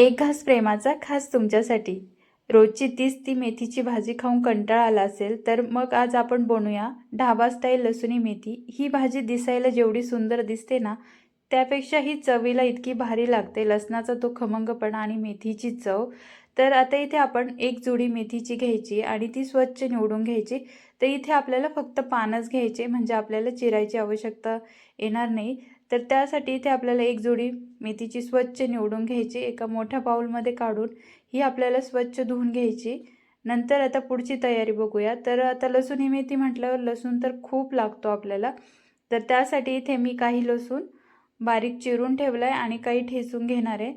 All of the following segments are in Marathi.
एक घास प्रेमाचा खास तुमच्यासाठी. रोजची तीच ती मेथीची भाजी खाऊन कंटाळा आला असेल तर मग आज आपण बनवूया ढाबा स्टाईल लसुणी मेथी. ही भाजी दिसायला जेवढी सुंदर दिसते ना त्यापेक्षा ही चवीला इतकी भारी लागते. लसणाचा तो खमंगपणा आणि मेथीची चव. तर आता इथे आपण एक जुडी मेथीची घ्यायची आणि ती स्वच्छ निवडून घ्यायची. तर इथे आपल्याला फक्त पानच घ्यायचे म्हणजे आपल्याला चिरायची आवश्यकता येणार नाही. तर त्यासाठी इथे आपल्याला एक जोडी मेथीची स्वच्छ निवडून घ्यायची एका मोठ्या बाऊलमध्ये काढून ही आपल्याला स्वच्छ धुवून घ्यायची. नंतर आता पुढची तयारी बघूया. तर आता लसूण ही मेथी म्हटल्यावर लसूण तर खूप लागतो आपल्याला. तर त्यासाठी इथे मी काही लसूण बारीक चिरून ठेवला आहे आणि काही ठेचून घेणार आहे.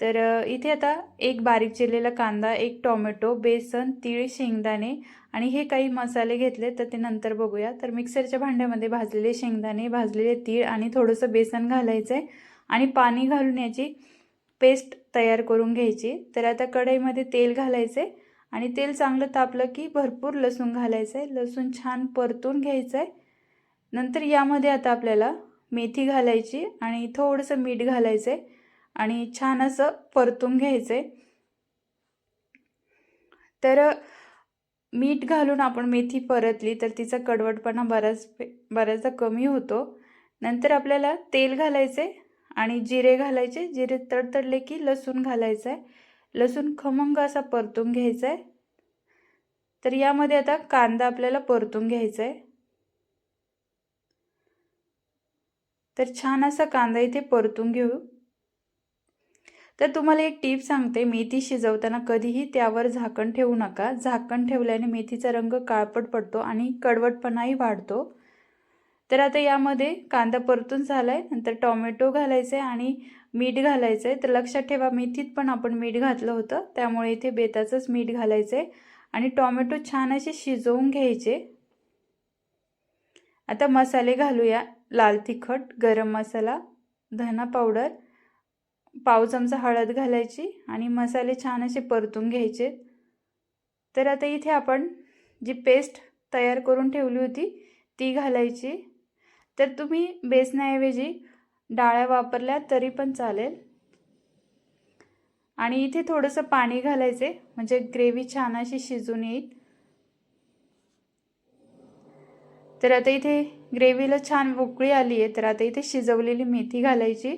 तर इथे आता एक बारीक चिरलेला कांदा एक टोमॅटो बेसन तीळ शेंगदाणे आणि हे काही मसाले घेतले तर ते नंतर बघूया. तर मिक्सरच्या भांड्यामध्ये भाजलेले शेंगदाणे भाजलेले तीळ आणि थोडंसं बेसन घालायचं आहे आणि पाणी घालून याची पेस्ट तयार करून घ्यायची. तर आता कढईमध्ये तेल घालायचं आहे आणि तेल चांगलं तापलं की भरपूर लसूण घालायचं आहे लसूण छान परतून घ्यायचं आहे नंतर यामध्ये आता आपल्याला मेथी घालायची आणि थोडंसं मीठ घालायचं आहे आणि छान असं परतून घ्यायचं. आहे तर मीठ घालून आपण मेथी परतली तर तिचा कडवटपणा बराच बऱ्याचदा कमी होतो. नंतर आपल्याला तेल घालायचे आणि जिरे घालायचे. जिरे तडतडले की लसूण घालायचं. आहे लसूण खमंग असा परतून घ्यायचा. आहे तर यामध्ये आता कांदा आपल्याला परतून घ्यायचा. आहे तर छान असा कांदा इथे परतून घेऊ. तर तुम्हाला एक टीप सांगते मेथी शिजवताना कधीही त्यावर झाकण ठेवू नका. झाकण ठेवल्याने मेथीचा रंग काळपट पडतो आणि कडवटपणाही वाढतो. तर आता यामध्ये कांदा परतून झाला आहे नंतर टॉमॅटो घालायचं आहे आणि मीठ घालायचं आहे तर लक्षात ठेवा मेथीत पण आपण मीठ घातलं होतं त्यामुळे इथे बेताचंच मीठ घालायचं आहे आणि टॉमॅटो छान असे शिजवून घ्यायचे. आता मसाले घालूया लाल तिखट गरम मसाला धना पावडर पाव चमचा हळद घालायची आणि मसाले छान असे परतून घ्यायचे. तर आता इथे आपण जी पेस्ट तयार करून ठेवली होती ती घालायची. तर तुम्ही बेसनाऐवजी डाळ्या वापरल्या तरी पण चालेल. आणि इथे थोडंसं पाणी घालायचे म्हणजे ग्रेव्ही छान अशी शिजून येईल. तर आता इथे ग्रेव्हीला छान उकळी आली आहे तर आता इथे शिजवलेली मेथी घालायची.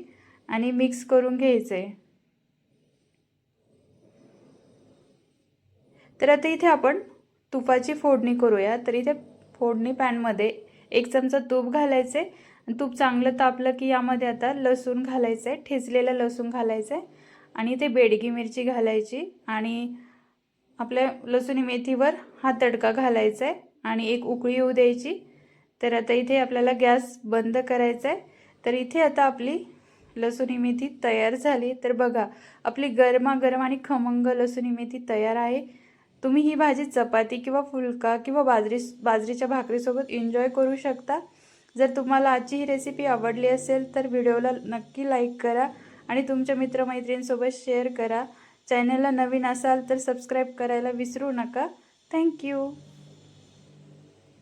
आणि मिक्स करून घ्यायचं आहे तर आता इथे आपण तुपाची फोडणी करूया. तर इथे फोडणी पॅनमध्ये एक चमचा तूप घालायचे तूप चांगलं तापलं की यामध्ये आता लसूण घालायचं आहे ठेचलेलं लसूण घालायचं आहे आणि इथे बेडगी मिरची घालायची. आणि आपल्या लसूणी मेथीवर हा तडका घालायचा आहे आणि एक उकळी येऊ द्यायची. तर आता इथे आपल्याला गॅस बंद करायचा आहे तर इथे आता आपली लसूणी मेथी तयार झाली. तर बघा आपली गरमागरम आणि खमंग लसूणी मेथी तयार आहे. तुम्ही ही भाजी चपाती किंवा फुलका किंवा बाजरी बाजरीच्या भाकरीसोबत एन्जॉय करू शकता. जर तुम्हाला आजची ही रेसिपी आवडली असेल तर व्हिडिओला नक्की लाईक करा आणि तुमच्या मित्रमैत्रिणींसोबत शेअर करा. चॅनलला नवीन असाल तर सबस्क्राईब करायला विसरू नका. थँक्यू